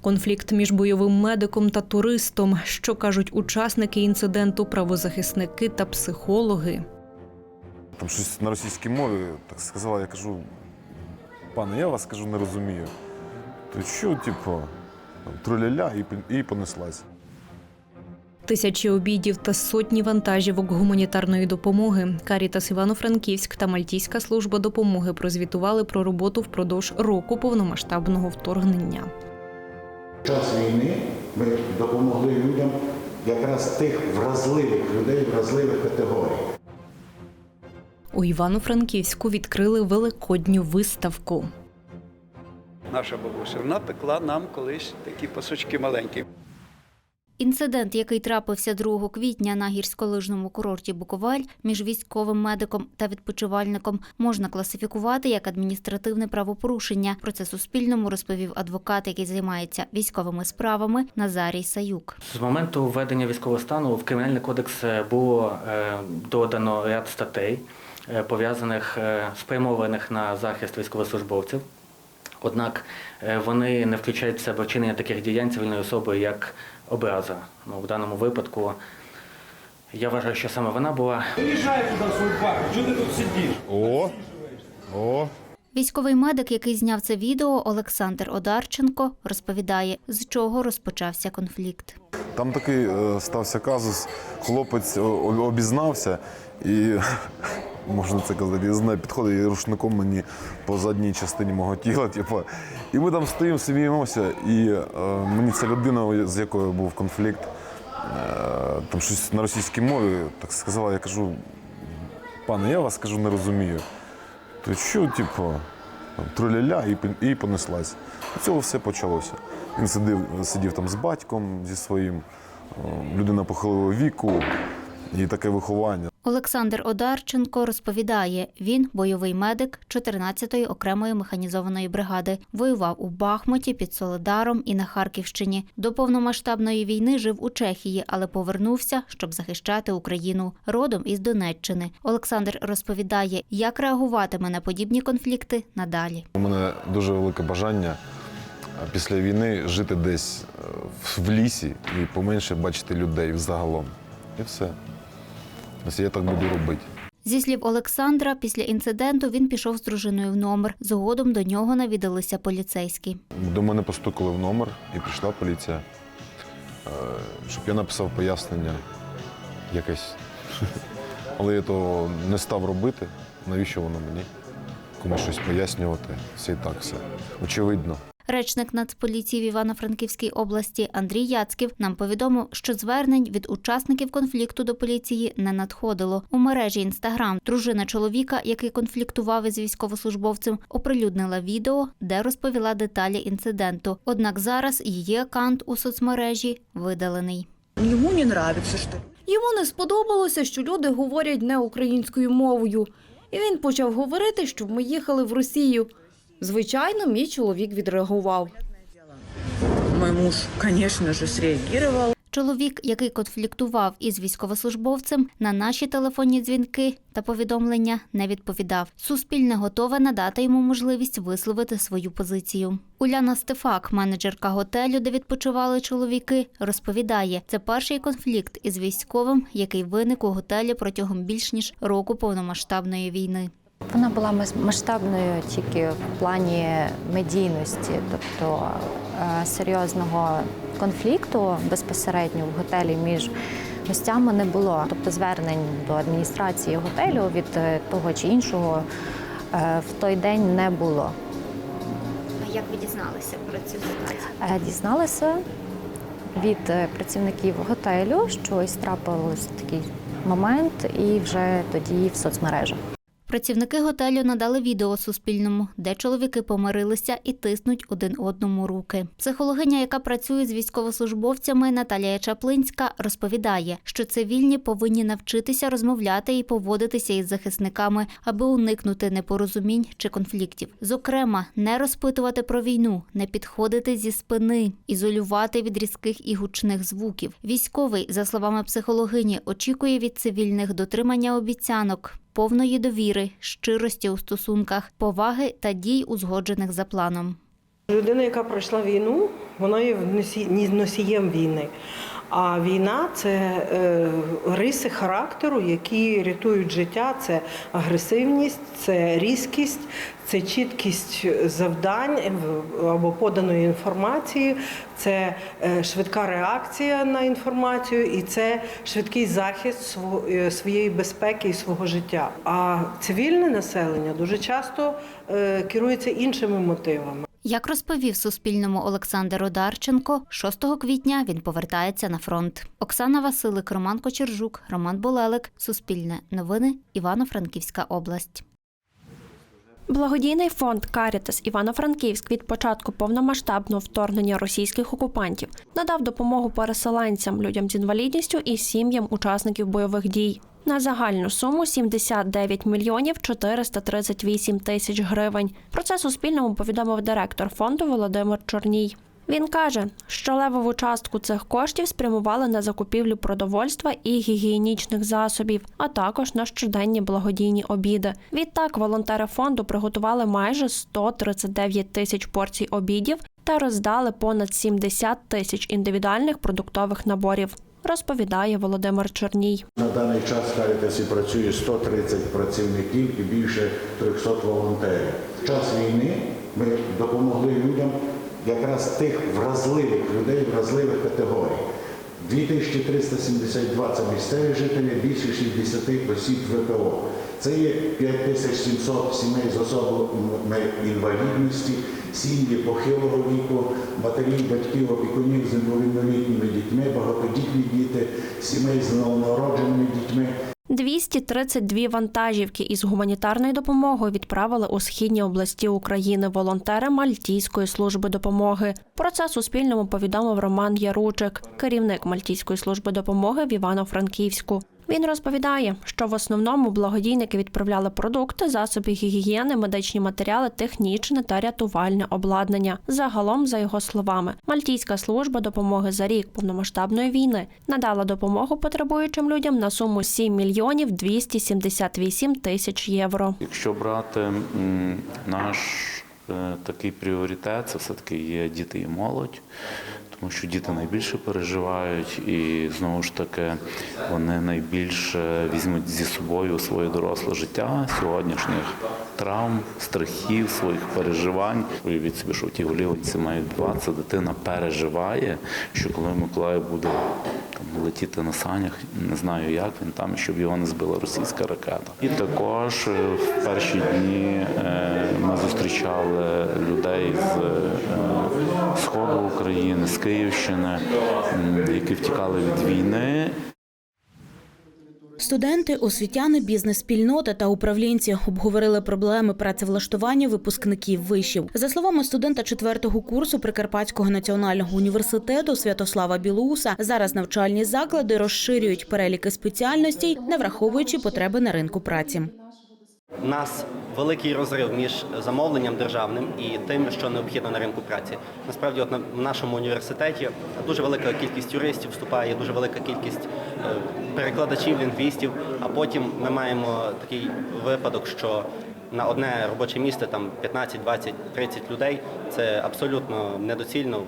Конфлікт між бойовим медиком та туристом, що кажуть учасники інциденту, правозахисники та психологи. Там щось на російській мові так сказала, я кажу, пане, я вас кажу, не розумію. То що, типу, там, труляля і, і понеслась. Тисячі обідів та сотні вантажівок гуманітарної допомоги. Карітас Івано-Франківськ та Мальтійська служба допомоги прозвітували про роботу впродовж року повномасштабного вторгнення. В час війни ми допомогли людям, якраз тих вразливих людей, вразливих категорій. У Івано-Франківську відкрили великодню виставку. Наша бабуся вона пекла нам колись такі пасочки маленькі. Інцидент, який трапився 2 квітня на гірськолижному курорті Буковель між військовим медиком та відпочивальником, можна класифікувати як адміністративне правопорушення. Про це Суспільному розповів адвокат, який займається військовими справами Назарій Саюк. З моменту введення військового стану в Кримінальний кодекс було е, додано ряд статей, е, пов'язаних е, спрямованих на захист військовослужбовців. Однак е, вони не включають в себе вчинення таких діянь цивільної особи, як образа. Ну, в даному випадку я вважаю, що саме вона була Приезжай туда в свой парк, что ты тут сидишь? О! О! Військовий медик, який зняв це відео, Олександр Одарченко, розповідає, з чого розпочався конфлікт. Там такий е, стався казус, хлопець обізнався і, можна це казати, я знаю, підходить і рушником мені по задній частині мого тіла. Типу. І ми там стоїмо, сміємося, і е, мені ця людина, з якою був конфлікт, е, там щось на російській мові так сказала, я кажу, пане, я вас кажу, не розумію. То що, типу, там, труляля і, і понеслась. З цього все почалося. Він сидів, сидів там з батьком зі своїм, о, людина похилого віку і таке виховання. Олександр Одарченко розповідає, він бойовий медик 14-ї окремої механізованої бригади. Воював у Бахмуті під Соледаром і на Харківщині. До повномасштабної війни жив у Чехії, але повернувся, щоб захищати Україну. Родом із Донеччини. Олександр розповідає, як реагуватиме на подібні конфлікти надалі. У мене дуже велике бажання після війни жити десь е, в лісі і поменше бачити людей взагалом. І все. Ось я так буду робити. Зі слів Олександра, після інциденту він пішов з дружиною в номер. Згодом до нього навідалися поліцейські. До мене постукали в номер і прийшла поліція, е, щоб я написав пояснення якесь. Але я того не став робити. Навіщо воно мені? Комусь щось пояснювати. Все і так все. Очевидно. Речник Нацполіції в Івано-Франківській області Андрій Яцьків нам повідомив, що звернень від учасників конфлікту до поліції не надходило. У мережі Інстаграм дружина чоловіка, який конфліктував із військовослужбовцем, оприлюднила відео, де розповіла деталі інциденту. Однак зараз її аккаунт у соцмережі видалений. Йому не нравится, що Йому не сподобалося, що люди говорять не українською мовою. І він почав говорити, щоб ми їхали в Росію. Звичайно, мій чоловік відреагував. мой муж, конечно же, среагировал. Чоловік, який конфліктував із військовослужбовцем, на наші телефонні дзвінки та повідомлення не відповідав. Суспільне готове надати йому можливість висловити свою позицію. Уляна Стефак, менеджерка готелю, де відпочивали чоловіки, розповідає, це перший конфлікт із військовим, який виник у готелі протягом більш ніж року повномасштабної війни. Вона була масштабною тільки в плані медійності, тобто е, серйозного конфлікту безпосередньо в готелі між гостями не було. Тобто звернень до адміністрації готелю від е, того чи іншого е, в той день не було. А як ви дізналися про цю ситуацію? Дізналася від працівників готелю, що ось трапився такий момент, і вже тоді в соцмережах. Працівники готелю надали відео Суспільному, де чоловіки помирилися і тиснуть один одному руки. Психологиня, яка працює з військовослужбовцями, Наталія Чаплинська, розповідає, що цивільні повинні навчитися розмовляти і поводитися із захисниками, аби уникнути непорозумінь чи конфліктів. Зокрема, не розпитувати про війну, не підходити зі спини, ізолювати від різких і гучних звуків. Військовий, за словами психологині, очікує від цивільних дотримання обіцянок повної довіри, щирості у стосунках, поваги та дій, узгоджених за планом. Людина, яка пройшла війну, вона є носі- носієм війни. А війна це е, риси характеру, які рятують життя. Це агресивність, це різкість, це чіткість завдань або поданої інформації, це е, швидка реакція на інформацію і це швидкий захист е, своєї безпеки і свого життя. А цивільне населення дуже часто керується іншими мотивами. Як розповів Суспільному Олександр Одарченко, 6 квітня він повертається на фронт. Оксана Василик, Роман Кочержук, Роман Болелик. Суспільне новини. Івано-Франківська область. Благодійний фонд Карітас Івано-Франківськ від початку повномасштабного вторгнення російських окупантів надав допомогу переселенцям, людям з інвалідністю і сім'ям учасників бойових дій. На загальну суму 79 мільйонів 438 тисяч гривень. Про це Суспільному повідомив директор фонду Володимир Чорній. Він каже, що левову частку цих коштів спрямували на закупівлю продовольства і гігієнічних засобів, а також на щоденні благодійні обіди. Відтак волонтери фонду приготували майже 139 тисяч порцій обідів та роздали понад 70 тисяч індивідуальних продуктових наборів. Розповідає Володимир Чорній. На даний час в Карітасі працює 130 працівників і більше 300 волонтерів. В час війни ми допомогли людям, якраз тих вразливих людей, вразливих категорій. 2372 це місцеві жителі, більше 60 осіб ВПО. Це є 5700 сімей з особами інвалідності, сім'ї похилого віку, матерів, батьків, опікунів з інваліднолітніми дітьми, багатодітні діти, сімей з новонародженими дітьми. 232 вантажівки із гуманітарною допомогою відправили у східні області України волонтери Мальтійської служби допомоги. Про це Суспільному повідомив Роман Яручик, керівник Мальтійської служби допомоги в Івано-Франківську. Він розповідає, що в основному благодійники відправляли продукти, засоби гігієни, медичні матеріали, технічне та рятувальне обладнання. Загалом, за його словами, Мальтійська служба допомоги за рік повномасштабної війни надала допомогу потребуючим людям на суму 7 мільйонів 278 тисяч євро. Якщо брати наш е, такий пріоритет, це все-таки є діти і молодь, тому що діти найбільше переживають і знову ж таки вони найбільше візьмуть зі собою своє доросле життя сьогоднішніх травм, страхів, своїх переживань. Уявіть собі, що в тій голівці мають два, це дитина переживає, що коли Миколай буде там летіти на санях, не знаю як він там, щоб його не збила російська ракета. І також е, в перші дні е, ми зустрічали людей з е, сходу України, з Київщини, які втікали від війни Студенти, освітяни, бізнес-спільнота та управлінці обговорили проблеми працевлаштування випускників вишів. За словами студента четвертого курсу Прикарпатського національного університету Святослава Білоуса, зараз навчальні заклади розширюють переліки спеціальностей, не враховуючи потреби на ринку праці. У нас великий розрив між замовленням державним і тим, що необхідно на ринку праці. Насправді, от в нашому університеті дуже велика кількість юристів вступає, дуже велика кількість е, перекладачів, лінгвістів. А потім ми маємо такий випадок, що на одне робоче місце там 15, 20, 30 людей це абсолютно недоцільно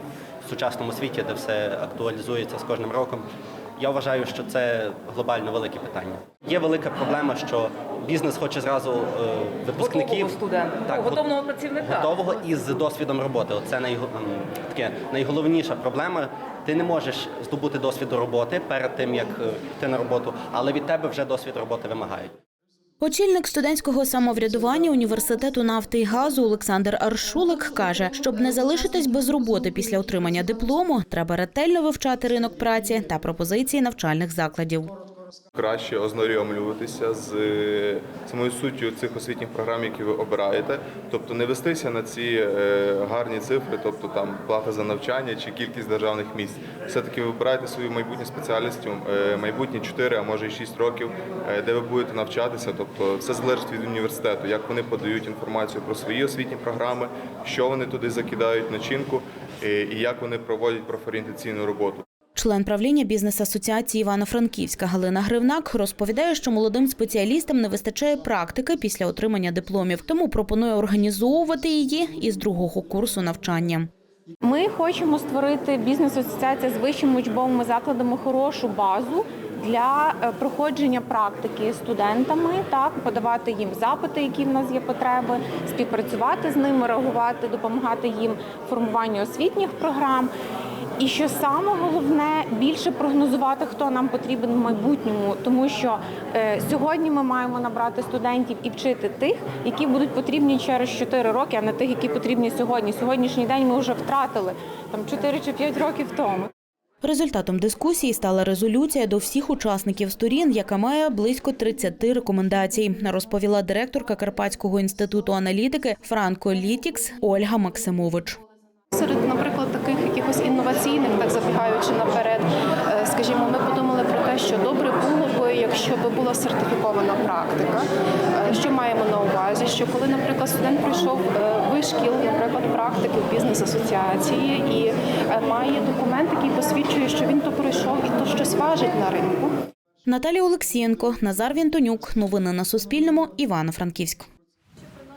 в сучасному світі, де все актуалізується з кожним роком. Я вважаю, що це глобально велике питання. Є велика проблема, що бізнес хоче зразу е, випускників студента, Так, готового працівника. готового із досвідом роботи. Це най, таке найголовніша проблема. Ти не можеш здобути досвід роботи перед тим, як е, йти на роботу, але від тебе вже досвід роботи вимагають. Очільник студентського самоврядування університету нафти і газу Олександр Аршулик каже, щоб не залишитись без роботи після отримання диплому, треба ретельно вивчати ринок праці та пропозиції навчальних закладів. Краще ознайомлюватися з е, самою суттю цих освітніх програм, які ви обираєте, тобто не вестися на ці е, гарні цифри, тобто там плата за навчання чи кількість державних місць. Все-таки вибирайте свою майбутню спеціальність, е, майбутні 4, а може і 6 років, де ви будете навчатися. Тобто все залежить від університету, як вони подають інформацію про свої освітні програми, що вони туди закидають начинку і як вони проводять профорієнтаційну роботу. Член правління бізнес-асоціації Івано-Франківська Галина Гривнак розповідає, що молодим спеціалістам не вистачає практики після отримання дипломів, тому пропонує організовувати її із другого курсу навчання. Ми хочемо створити бізнес-асоціація з вищими учбовими закладами хорошу базу для е, проходження практики студентами, так подавати їм запити, які в нас є потреби, співпрацювати з ними, реагувати, допомагати їм в формуванні освітніх програм. І що саме головне, більше прогнозувати, хто нам потрібен в майбутньому, тому що е, сьогодні ми маємо набрати студентів і вчити тих, які будуть потрібні через 4 роки, а не тих, які потрібні сьогодні. Сьогоднішній день ми вже втратили там 4 чи 5 років тому. Результатом дискусії стала резолюція до всіх учасників сторін, яка має близько 30 рекомендацій, розповіла директорка Карпатського інституту аналітики Франко Літікс Ольга Максимович. Серед, наприклад, таких якихось інноваційних, так забігаючи наперед, е, скажімо, ми що добре було б, якщо б була сертифікована практика. Е, Що маємо на увазі? Що коли, наприклад, студент прийшов е, вишкіл, наприклад, практики в бізнес-асоціації і е, має документ, який посвідчує, що він то пройшов і то щось важить на ринку. Наталія Олексієнко, Назар Вінтонюк. Новини на Суспільному. Івано-Франківськ.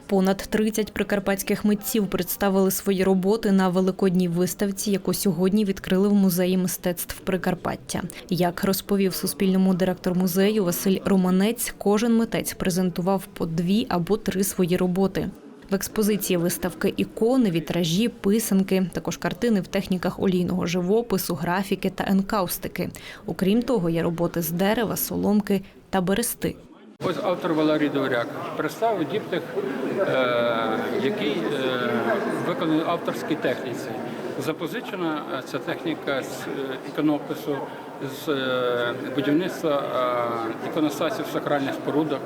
Понад 30 прикарпатських митців представили свої роботи на великодній виставці, яку сьогодні відкрили в музеї мистецтв Прикарпаття. Як розповів Суспільному директор музею Василь Романець, кожен митець презентував по дві або три свої роботи. В експозиції виставки ікони, вітражі, писанки, також картини в техніках олійного живопису, графіки та енкаустики. Окрім того, є роботи з дерева, соломки та берести. Ось автор Валерій Довряк представив діптих, е, який е, виконаний авторській техніці. Запозичена е, ця техніка з іконопису, з будівництва іконостасів в сакральних спорудах.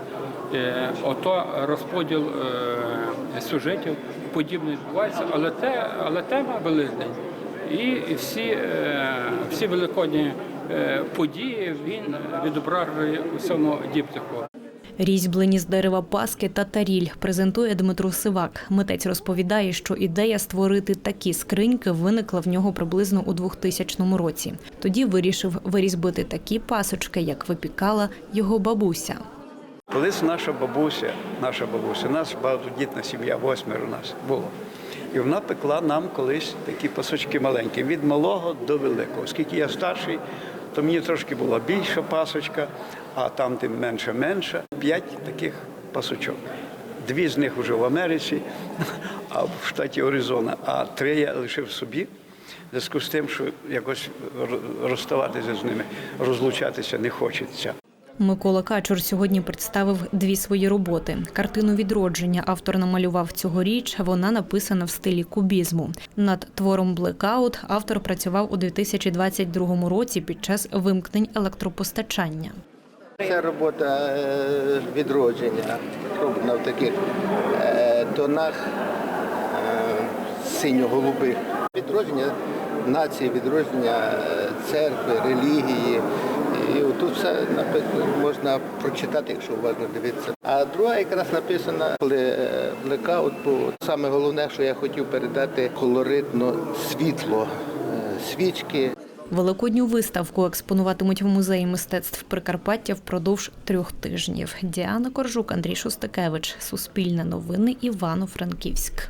Ото розподіл сюжетів подібне відбувається, але, те, але тема Великдень. І всі, всі великодні події він відображує у цьому діптику. Різьблені з дерева паски та таріль презентує Дмитро Сивак. Митець розповідає, що ідея створити такі скриньки виникла в нього приблизно у 2000 році. Тоді вирішив вирізбити такі пасочки, як випікала його бабуся. Колись наша бабуся, наша бабуся, нас багатодітна сім'я, восьмеро нас було. І вона пекла нам колись такі пасочки маленькі, від малого до великого. Оскільки я старший, то мені трошки була більша пасочка, а там тим менше менше. П'ять таких пасочок. Дві з них вже в Америці, а в штаті Оризона, а три я лишив собі. Зв'язку з тим, що якось розставатися з ними, розлучатися не хочеться. Микола Качур сьогодні представив дві свої роботи. Картину відродження автор намалював цьогоріч. Вона написана в стилі кубізму. Над твором Блекаут автор працював у 2022 році під час вимкнень електропостачання. Це робота е, відродження, роблена в таких е, тонах е, синьо-голубих. Відродження нації, відродження церкви, релігії. І тут все написано, можна прочитати, якщо уважно дивитися. А друга якраз написана, коли блекаут був. Саме головне, що я хотів передати колоритно світло, е, свічки. Великодню виставку експонуватимуть в музеї мистецтв Прикарпаття впродовж трьох тижнів. Діана Коржук, Андрій Шостакевич, Суспільне новини, Івано-Франківськ.